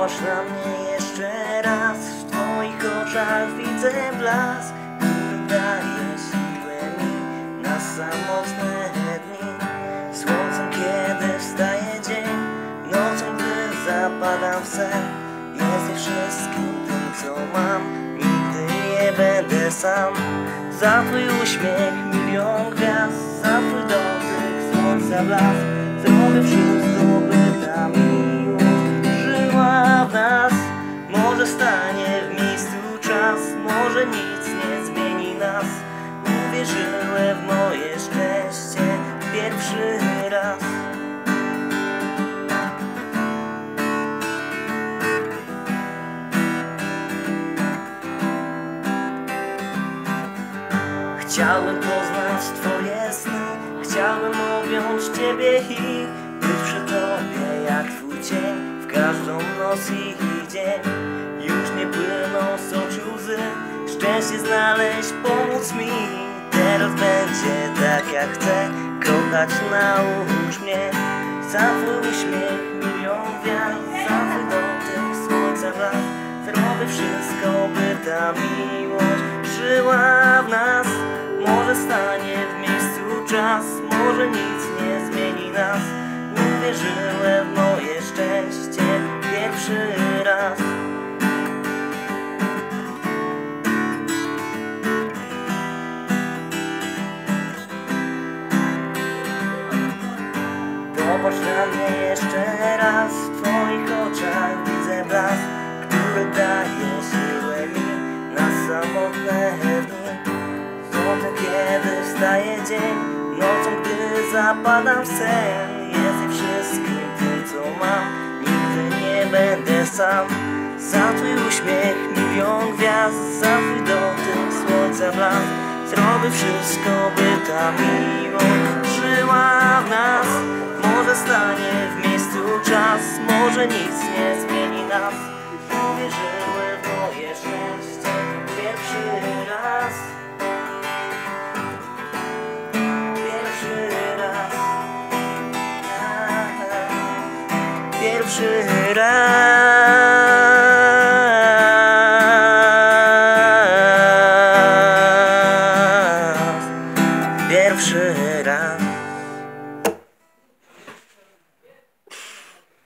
Popatrz na mnie jeszcze raz. W twoich oczach widzę blask. Który daje siłę mi Na samotne dni. Słońcem kiedy wstaje dzień Nocą gdy zapadam w sen. Jesteś wszystkim tym co mam. Nigdy nie będę sam. Za twój uśmiech milion gwiazd. Za twój dotyk słońca blask. Zrobię wszystko Może nic nie zmieni nas. Uwierzyłem w moje szczęście Pierwszy raz. Chciałem poznać Twoje sny Chciałem objąć Ciebie i być przy Tobie jak Twój cień W każdą noc i dzień Już nie płyną z oczu łzy Szczęście znaleźć, pomóc mi. Teraz będzie tak jak chcę. Kochać naucz mnie. Za Twój uśmiech milion gwiazd Za Twój dotyk słońca blask Zrobię wszystko, by ta miłość żyła w nas. Może stanie w miejscu czas. Może nic nie zmieni nas. Uwierzyłem w mnie jeszcze raz W twoich oczach widzę blask Który daje siłę mi Na samotne dni. Słońce kiedy wstaje dzień Nocą gdy zapadam w sen Jesteś wszystkim tym co mam. Nigdy nie będę sam. Za twój uśmiech milion gwiazd Za twój dotyk słońca blask. Zrobię wszystko by ta miłość żyła w nas zostanie w miejscu czas Może nic nie zmieni nas. Uwierzyłem w moje szczęście pierwszy raz. Pierwszy raz. Pierwszy raz. Pierwszy raz.